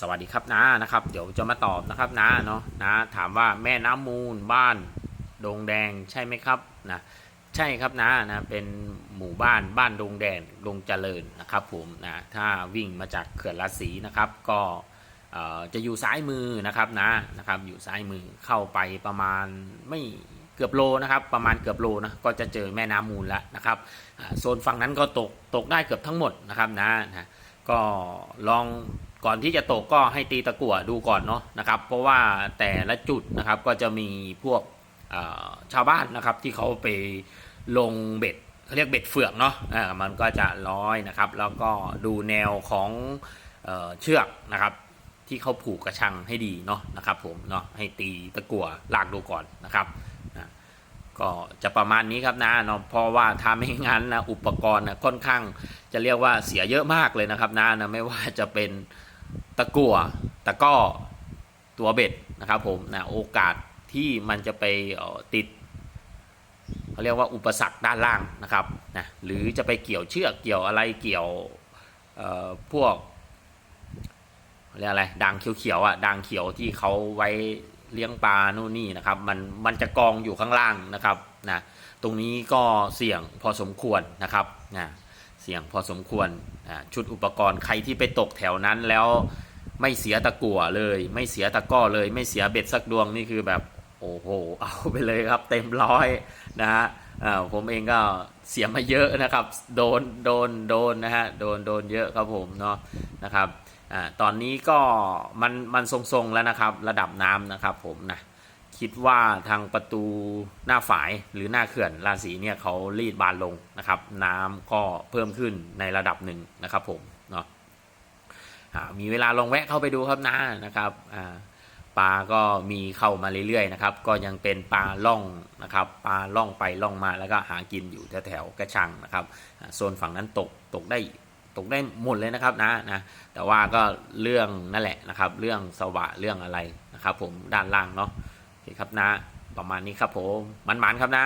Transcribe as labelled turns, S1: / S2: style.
S1: สวัสดีครับน้านะครับ เดี๋ยวจะมาตอบนะครับน้าเนาะน้าถามว่าแม่น้ำมูลบ้านดงแดงใช่ไหมครับนะใช่ครับน้านะเป็นหมู่บ้านบ้านดงแดงดงเจริญนะครับผมนะถ้าวิ่งมาจากเขื่อนราศีนะครับก็จะอยู่ซ้ายมือนะครับนะนะครับอยู่ซ้ายมือเข้าไปประมาณไม่เกือบโลนะครับประมาณเกือบโลนะก็จะเจอแม่น้ำมูลแล้วนะครับโซนฝั่งนั้นก็ตกตกได้เกือบทั้งหมดนะครับนะนะก็ลอง ก่อนที่จะตกก็ให้ตีตะกั่วดูก่อนเนาะนะครับ เพราะว่าแต่ละจุดนะครับก็จะมีพวกชาวบ้านนะครับที่เขาไปลงเบ็ดเขาเรียกเบ็ดเฟือกเนาะอ่ามันก็จะร้อยนะครับ แล้วก็ดูแนวของเอเชือกนะครับ ที่เขาผูกกระชังให้ดีเนาะนะครับผมเนาะให้ตีตะกั่วลากดูก่อนนะครับก็จะประมาณนี้ครับนะเนาะเพราะว่าถ้าไม่งั้นนะอุปกรณ์นะค่อนข้างจะเรียกว่าเสียเยอะมากเลยนะครับนะนะไม่ว่าจะเป็น ตะกั่วตะก้อตัวเบ็ดนะครับผมนะโอกาสที่มันจะไปติดเขาเรียกว่าอุปสรรคด้านล่างนะครับนะหรือจะไปเกี่ยวเชือกเกี่ยวอะไรเกี่ยวพวกเรียกอะไรด่างเขียวๆอะด่างเขียวที่เขาไว้เลี้ยงปลาโน่นนี่นะครับมันมันจะกองอยู่ข้างล่างนะครับนะตรงนี้ก็เสี่ยงพอสมควรนะครับนะเสี่ยงพอสมควรอ่าชุดอุปกรณ์ใครที่ไปตกแถวนั้นแล้ว ไม่เสียตะกั่วเลย ไม่เสียตะก้อเลย ไม่เสียเบ็ดสักดวงนี่คือแบบโอ้โห เอาไปเลยครับ เต็มร้อยนะฮะผมเองก็เสียมาเยอะนะครับ โดนโดนโดนนะฮะโดนโดนเยอะครับผมเนาะนะครับอตอนนี้ก็มันมันทรงๆแล้วนะครับ ระดับน้ำนะครับผมนะคิดว่าทางประตูหน้าฝายหรือหน้าเขื่อนราศีเนี่ยเขารีดบานลงนะครับ น้ำก็เพิ่มขึ้นในระดับหนึ่งนะครับผมเนาะ มีเวลาลองแวะเข้าไปดูครับนะนะครับปลาก็มีเข้ามาเรื่อยๆนะครับ ก็ยังเป็นปลาล่องนะครับปลาล่องไปล่องมาแล้วก็หากินอยู่แถวๆกระชังนะครับโซนฝั่งนั้นตกตกได้ตกได้หมดเลยนะครับนะนะแต่ว่าก็เรื่องนั่นแหละนะครับ เรื่องสวะเรื่องอะไรนะครับ ผมด้านล่างเนาะโอเคครับนะ ประมาณนี้ครับผมมันๆครับนะ